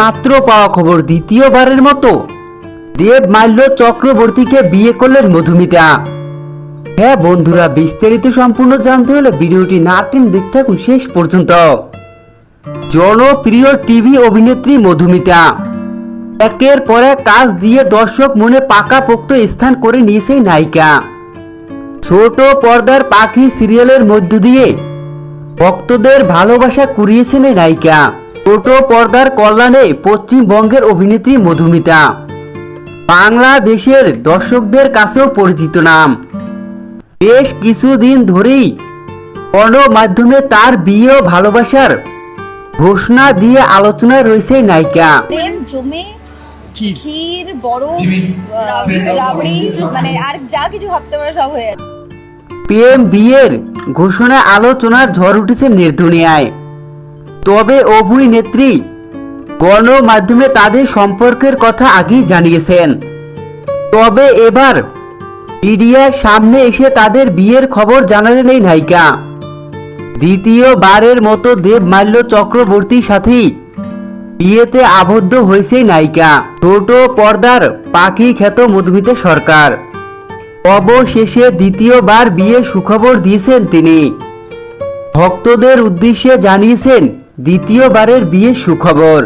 মাত্র পাওয়া খবর দ্বিতীয়বারের মতো। দেব মাল্য চক্রবর্তীকে বিয়ে করলেন মধুমিতা। হ্যাঁ বন্ধুরা, বিস্তারিত সম্পূর্ণ জানতে হলে ভিডিওটি না টেন দেখতে থাকুন শেষ পর্যন্ত। জনপ্রিয় টিভি অভিনেত্রী মধুমিতা। একের পর এক কাজ দিয়ে দর্শক মনে পাকাপোক্ত স্থান করে নিয়েছে নায়িকা। ছোট পর্দার পাখি সিরিয়ালের মধ্য দিয়ে ভক্তদের ভালোবাসা কুড়িয়েছেন নায়িকা। ছোট পর্দার কল্যাণে পশ্চিমবঙ্গের অভিনেত্রী মধুমিতা। বাংলাদেশের দর্শকদের কাছেও পরিচিত নাম। বেশ কিছুদিন ধরেই গণমাধ্যমে তার বিয়ে ও ভালোবাসার ঘোষণা দিয়ে আলোচনায় রয়েছে নায়িকা। প্রেম জমে ক্ষীর বরফ রাবড়ি মানে আর যা কিছু ভাবতে পারো সব হয়ে যাবে বিয়ের ঘোষণা আলোচনার ঝড় উঠেছে নির্দুনিয়ায় তবে অভিনেত্রী গণমাধ্যমে তাদের সম্পর্কের কথা আগেই জানিয়েছেন। তবে এবার মিডিয়ার সামনে এসে তাদের বিয়ের খবর জানালেন এই নায়িকা। দ্বিতীয়বারের মতো দেব মাল্য চক্রবর্তীর সাথেই বিয়েতে আবদ্ধ হয়েছে নায়িকা। ছোট পর্দার পাখি খ্যাত মধুমিতা সরকার। অবশেষে দ্বিতীয়বার বিয়ে সুখবর দিয়েছেন তিনি। ভক্তদের উদ্দেশ্যে জানিয়েছেন দ্বিতীয়বারের বিয়ে সুখবর।